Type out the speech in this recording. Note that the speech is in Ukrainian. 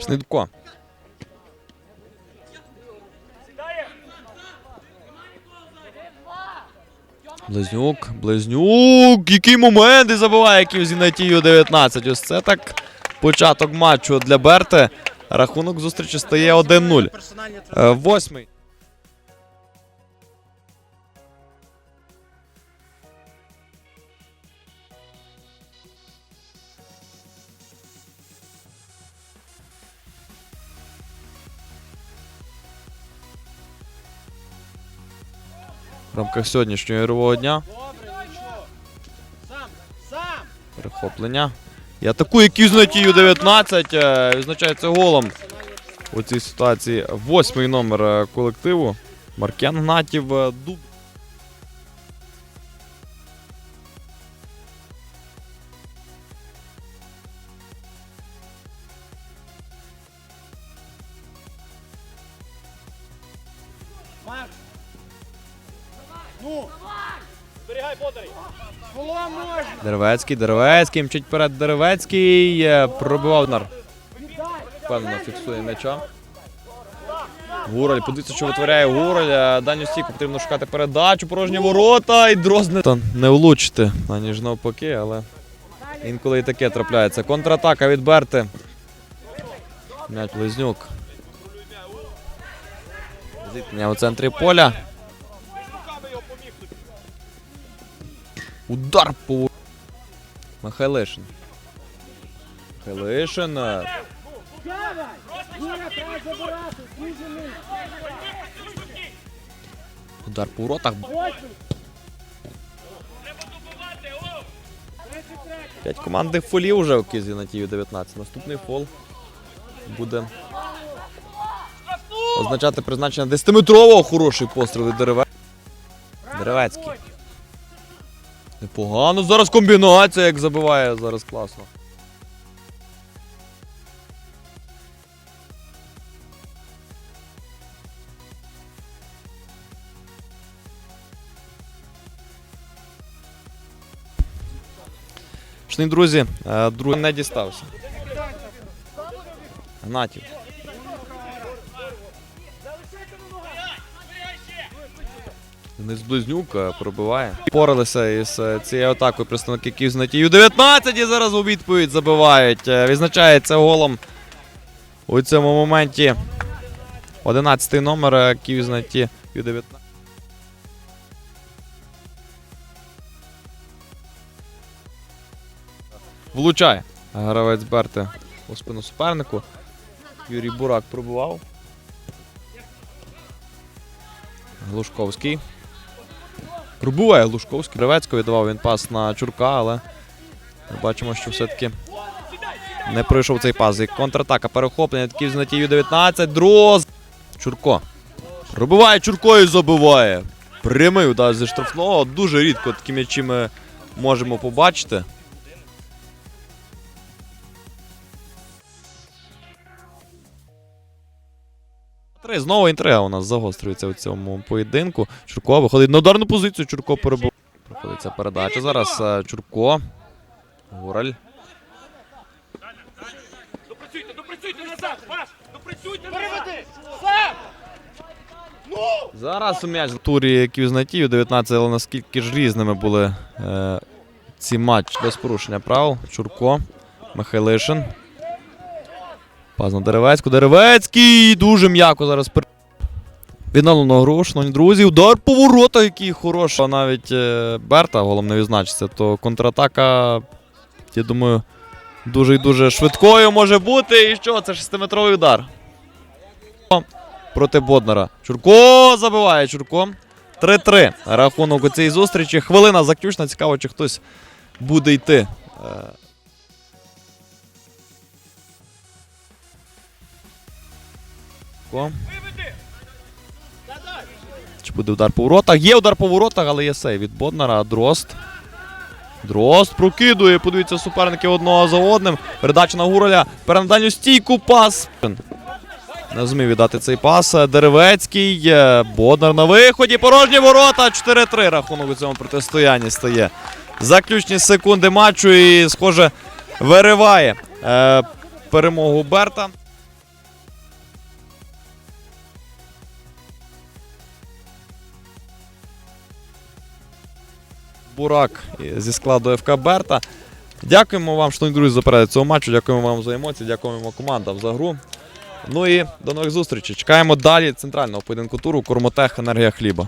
Шнидко. Близнюк, близнюк. Який момент і забиває Ківзінатію з Інатію 19. Ось це так початок матчу для Берти. Рахунок зустрічі стає 1-0. Е, Восьмий. В рамках сьогоднішнього ігрового дня. Перехоплення. І атакує Кізнатію 19. е, Відзначається голом у цій ситуації. Восьмий номер е, колективу. Маркен Гнатів. е, Дуб. Макс! Ну! Зберігай! Було можна! Деревецький, Деревецький, мчить вперед Деревецький. е, Пробивав нар. Впевнено фіксує м'яча. Гураль, подивіться, що витворяє Гураль. Е, Даню стійку потрібно шукати передачу, порожні ворота і дрозне. Та не влучити, аніж навпаки, але інколи і таке трапляється. Контратака від Берти. М'яч Близнюк. Зіткнення у центрі поля. Удар по забирати! Знижений! Удар по воротах. П'ять командних фолів вже у Кізі на тію 19. Наступний фол буде означати призначення 10-метрового хороший постріл від Дереве... Деревецький. Непогано. Зараз комбінація, як забиває зараз класно. Шановні друзі, е, другий не дістався. Гнатів. Денис Близнюк пробиває. Поралися із е, цією атакою представники Київ з Натію 19 і зараз у відповідь забивають. Е, Відзначається голом у цьому моменті 11 номер е, Київ з Натію 19. Влучає гравець Берти у спину супернику. Юрій Бурак пробував. Глушковський. Пробуває Лужковський. Гравецько віддавав він пас на Чурка, але ми бачимо, що все-таки не пройшов цей пас. І контратака перехоплення. Такий з натію 19. Дроз. Чурко. Пробиває Чурко і забиває. Прямий удар зі штрафного. Дуже рідко такі м'ячі ми можемо побачити. Три знову інтрига у нас загострюється у цьому поєдинку. Чурко виходить на ударну позицію. Чурко перебув. Проходить ця передача. Зараз е, Чурко. Гураль. Допрацюйте, допрацюйте назад! Паш! Допрацюйте Переведи! Сам! Зараз м'яч в турі Київзнатію 19, але наскільки ж різними були е, ці матчі без порушення правил. Чурко, Михайлишин. Пас на Деревецьку. Деревецький! Дуже м'яко зараз. Відновлено гру, шановні друзі. Удар по воротах, який хороший. А Навіть е, Берта голом не відзначиться, то контратака, я думаю, дуже і дуже швидкою може бути. І що? Це шестиметровий удар проти Боднара. Чурко забиває Чурко. 3-3. Рахунок у цій зустрічі. Хвилина заключна. Цікаво, чи хтось буде йти. Чурко. Чи буде удар по воротах? Є удар по воротах, але є сейв від Боднара. Дрозд. Дрозд прокидує. Подивіться, суперники одного за одним. Передача на Гуроля. Передання стійку пас. Не зумів віддати цей пас. Деревецький. Боднар на виході. Порожні ворота. 4-3 рахунок у цьому протистоянні стає. Заключні секунди матчу і, схоже, вириває е, перемогу Берта. Бурак зі складу ФК Берта. Дякуємо вам, шановні друзі, за перегляд цього матчу. Дякуємо вам за емоції, дякуємо командам за гру. Ну і до нових зустрічей. Чекаємо далі центрального поєдинку туру Кормотех Енергія Хліба.